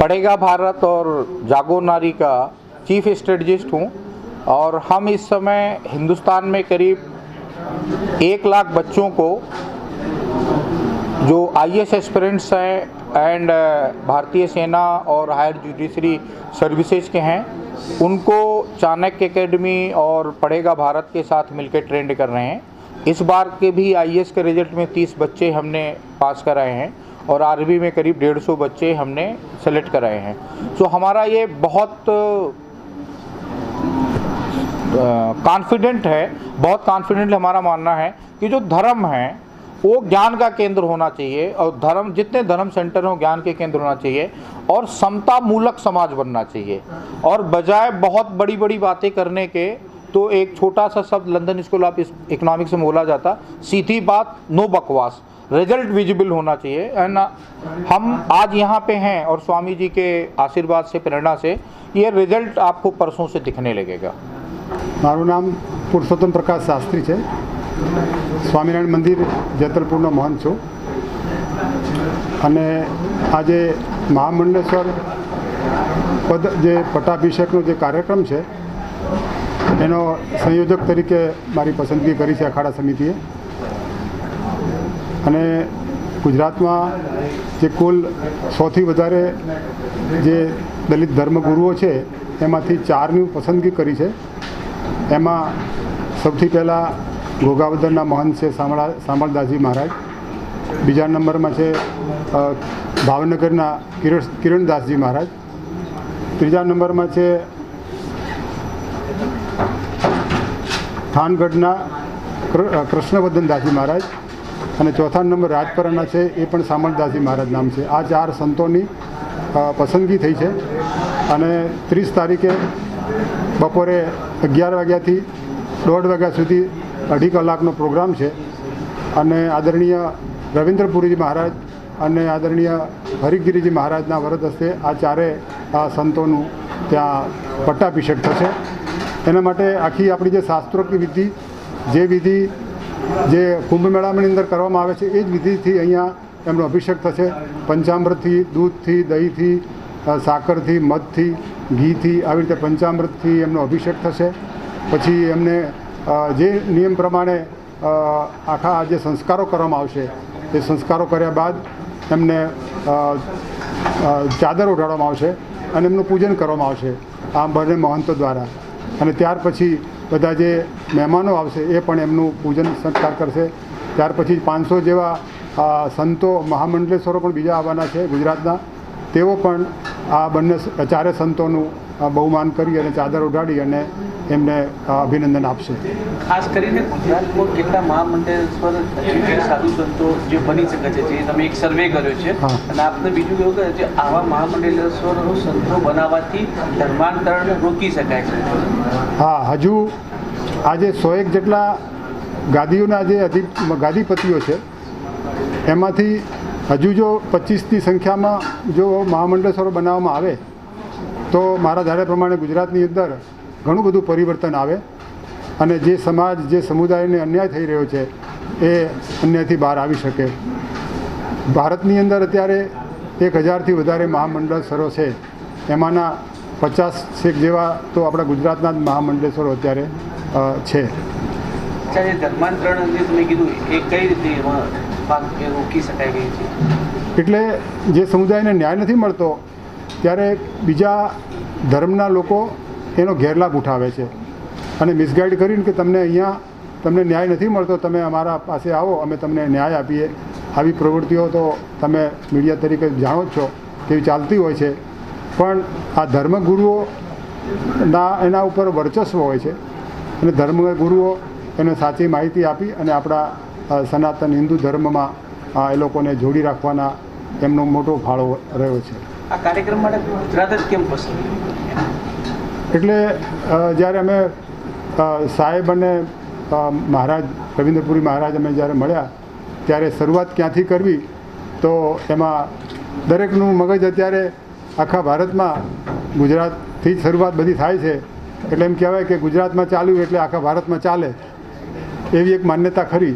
पढ़ेगा भारत और जागो नारी का चीफ स्ट्रेटजिस्ट हूँ और हम इस समय हिंदुस्तान में करीब एक लाख बच्चों को जो आई एस एस्पिरेंट्स हैं एंड भारतीय सेना और हायर जुडिशरी सर्विसेज़ के हैं, उनको चाणक्य एकेडमी और पढ़ेगा भारत के साथ मिलकर ट्रेंड कर रहे हैं। इस बार के भी आईएएस के रिज़ल्ट में 30 बच्चे हमने पास कराए हैं। और आरबी में करीब डेढ़ सौ बच्चे हमने सेलेक्ट कराए हैं। सो हमारा ये बहुत कॉन्फिडेंट है, बहुत कॉन्फिडेंट हमारा मानना है कि जो धर्म है, वो ज्ञान का केंद्र होना चाहिए और धर्म, जितने धर्म सेंटर हों, ज्ञान के केंद्र होना चाहिए और समता मूलक समाज बनना चाहिए। और बजाय बहुत बड़ी बड़ी बातें करने के तो एक छोटा सा शब्द लंदन स्कूल ऑफ इकोनॉमिक्स में बोला जाता सीधी बात नो बकवास रिजल्ट विजिबल होना चाहिए एंड हम आज यहाँ पे हैं और स्वामी जी के आशीर्वाद से प्रेरणा से ये रिजल्ट आपको परसों से दिखने लगेगा મારું નામ પુરુષોત્તમ પ્રકાશ શાસ્ત્રી છે સ્વામિનારાયણ મંદિર જેતલપુરનો મહંત છું અને આજે મહામંડલેશ્વર પદ જે પટ્ટાભિષેકનો જે કાર્યક્રમ છે એનો સંયોજક તરીકે મારી પસંદગી કરી છે અખાડા સમિતિએ. અને ગુજરાતમાં જે કુલ સૌથી વધારે જે દલિત ધર્મગુરુઓ છે, એમાંથી ચારની પસંદગી કરી છે. એમાં સૌથી પહેલાં ગોગાવદરના મહંત છે સાંભળા સામળદાસજી મહારાજ. બીજા નંબરમાં છે ભાવનગરના કિરણ, કિરણદાસજી મહારાજ. ત્રીજા નંબરમાં છે થાનગઢના કૃષ્ણવર્ધન અ, મહારાજ અને ચોથા નંબર રાજપરાના છે એ પણ સામળદાસજી મહારાજ નામ છે. આ ચાર સંતોની પસંદગી થઈ છે અને ત્રીસ તારીખે બપોરે અગિયાર વાગ્યાથી દોઢ વાગ્યા સુધી અઢી કલાકનો પ્રોગ્રામ છે અને આદરણીય રવિન્દ્રપુરીજી મહારાજ અને આદરણીય હરિગીરીજી મહારાજના વરદ હસ્તે આ ચારે આ સંતોનું ત્યાં પટ્ટાભિષેક થશે. એના માટે આખી આપણી જે શાસ્ત્રોક્ત વિધિ, જે વિધિ, જે કુંભ મેળાની અંદર કરવામાં આવે છે, એ જ વિધિથી અહીંયા એમનો અભિષેક થશે. પંચામૃતથી દૂધથી, દહીંથી સાકરથી, મધથી, ઘીથી, આવી રીતે પંચામૃતથી એમનો અભિષેક થશે. પછી એમને જે નિયમ પ્રમાણે આખા જે સંસ્કારો કરવામાં આવશે, એ સંસ્કારો કર્યા બાદ એમને ચાદર ઓઢાડવામાં આવશે અને એમનું પૂજન કરવામાં આવશે. આ બંને મહંતો દ્વારા. અને ત્યાર પછી બધા જે મહેમાનો આવશે એ પણ એમનું પૂજન સંસ્કાર કરશે. ત્યાર પછી પાંચસો જેવા સંતો મહામંડલેશ્વરો પણ બીજા આવવાના છે ગુજરાતના. તેઓ પણ આ બંને ચારે સંતોનું બહુમાન કરી અને ચાદર ઉઢાડી અને એમને અભિનંદન આપશે. ખાસ કરીને ગુજરાતમાં કેટલા મહામંડળેશ્વર જે સાધુ સંતો જે બની શકે છે જે તમે એક સર્વે કર્યો છે. અને આપને બીજું કેવું કે જે આવા મહામંડળેશ્વર સંતો બનાવવાથી ધર્માંતરણ રોકી શકાય છે. હા હજુ આજે સોએક જેટલા ગાદીઓના જે અધિ ગાદીપતિઓ છે એમાંથી હજુ જો પચીસની સંખ્યામાં જો મહામંડળેશ્વરો બનાવવામાં આવે તો મારા ધારે પ્રમાણે ગુજરાતની અંદર ઘણું બધું પરિવર્તન આવે અને જે સમાજ જે સમુદાયને અન્યાય થઈ રહ્યો છે એ અન્યાયથી બહાર આવી શકે. ભારતની અંદર અત્યારે એક હજારથી વધારે મહામંડળસરો છે. એમાંના પચાસ છેક જેવા તો આપણા ગુજરાતના જ મહામંડળેશ્વરો અત્યારે છે. અચ્છા જે ધર્માંતરણ જે તમે કીધું એ કઈ રીતે એમાં ભાગ એ રોકી શકાય છે? એટલે જે સમુદાયને ન્યાય નથી મળતો ત્યારે બીજા ધર્મના લોકો એનો ગેરલાભ ઉઠાવે છે. અને મિસગાઈડ કરીને કે તમને અહીંયા તમને ન્યાય નથી મળતો, તમે અમારા પાસે આવો, અમે તમને ન્યાય આપીએ. આવી પ્રવૃત્તિઓ તો તમે મીડિયા તરીકે જાણો જ છો કેવી ચાલતી હોય છે. પણ આ ધર્મગુરુઓના એના ઉપર વર્ચસ્વ હોય છે. અને ધર્મગુરુઓ એને સાચી માહિતી આપી અને આપણા સનાતન હિન્દુ ધર્મમાં એ લોકોને જોડી રાખવાના એમનો મોટો ફાળો રહ્યો છે. આ કાર્યક્રમ માટે ગુજરાત જ કેમ પસંદ એટલે જ્યારે અમે સાહેબ અને મહારાજ, રવિન્દ્રપુરી મહારાજ અમે જ્યારે મળ્યા, ત્યારે શરૂઆત ક્યાંથી કરવી, તો એમાં દરેકનું મગજ અત્યારે આખા ભારતમાં ગુજરાતથી જ શરૂઆત બધી થાય છે. એટલે એમ કહેવાય કે ગુજરાતમાં ચાલ્યું એટલે આખા ભારતમાં ચાલે. એવી એક માન્યતા ખરી.